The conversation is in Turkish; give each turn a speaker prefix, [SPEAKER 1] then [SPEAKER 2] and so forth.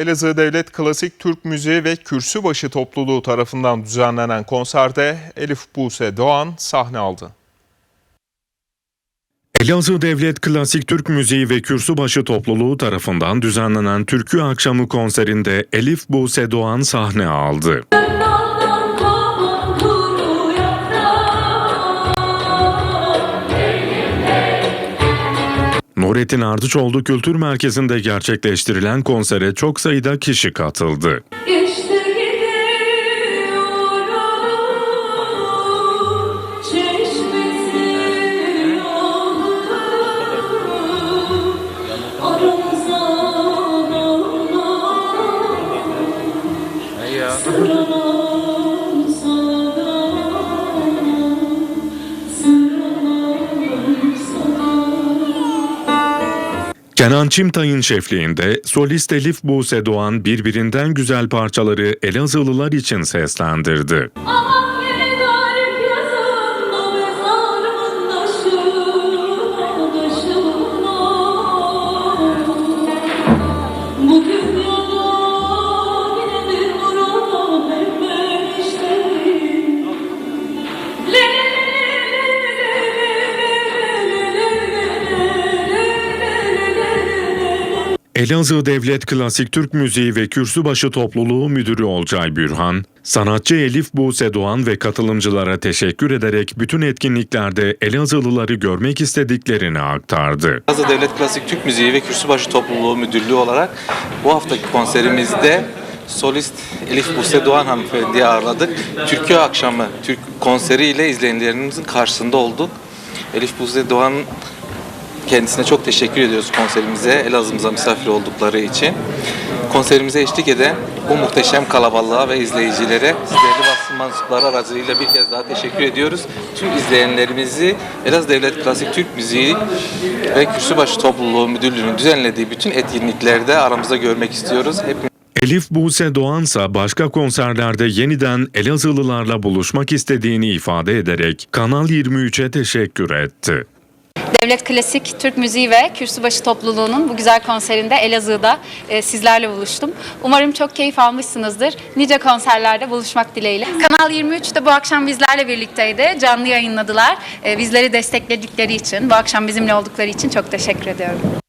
[SPEAKER 1] Elazığ Devlet Klasik Türk Müziği ve Kürsübaşı topluluğu tarafından düzenlenen konserde Elif Buse Doğan sahne aldı.
[SPEAKER 2] Elazığ Devlet Klasik Türk Müziği ve Kürsübaşı topluluğu tarafından düzenlenen Türkü Akşamı konserinde Elif Buse Doğan sahne aldı. Nurettin Ardıçoğlu Kültür Merkezi'nde gerçekleştirilen konsere çok sayıda kişi katıldı.
[SPEAKER 3] İşte gidiyorum çeşmesi
[SPEAKER 2] Kenan Çimtay'ın şefliğinde solist Elif Buse Doğan birbirinden güzel parçaları Elazığlılar için seslendirdi.
[SPEAKER 3] Aman
[SPEAKER 2] Elazığ Devlet Klasik Türk Müziği ve Kürsübaşı Topluluğu Müdürü Olcay Bürhan, sanatçı Elif Buse Doğan ve katılımcılara teşekkür ederek bütün etkinliklerde Elazığlıları görmek istediklerini aktardı.
[SPEAKER 4] Elazığ Devlet Klasik Türk Müziği ve Kürsübaşı Topluluğu Müdürlüğü olarak bu haftaki konserimizde solist Elif Buse Doğan hanımefendiyi ağırladık. Türkü akşamı Türk konseriyle izleyenlerimizin karşısında olduk. Elif Buse Doğan kendisine çok teşekkür ediyoruz konserimize, Elazığ'ımıza misafir oldukları için. Konserimize eşlik eden bu muhteşem kalabalığa ve izleyicilere sizlerle basın mensupları aracılığıyla bir kez daha teşekkür ediyoruz. Tüm izleyenlerimizi Elazığ Devlet Klasik Türk Müziği ve Kürsübaşı Topluluğu Müdürlüğü'nün düzenlediği bütün etkinliklerde aramızda görmek istiyoruz. Hepiniz
[SPEAKER 2] Elif Buse Doğansa başka konserlerde yeniden Elazığlılarla buluşmak istediğini ifade ederek Kanal 23'e teşekkür etti.
[SPEAKER 5] Devlet Klasik Türk Müziği ve Kürsübaşı topluluğunun bu güzel konserinde Elazığ'da e, sizlerle buluştum. Umarım çok keyif almışsınızdır. Nice konserlerde buluşmak dileğiyle. Kanal 23 de bu akşam bizlerle birlikteydi. Canlı yayınladılar. E, bizleri destekledikleri için, bu akşam bizimle oldukları için çok teşekkür ediyorum.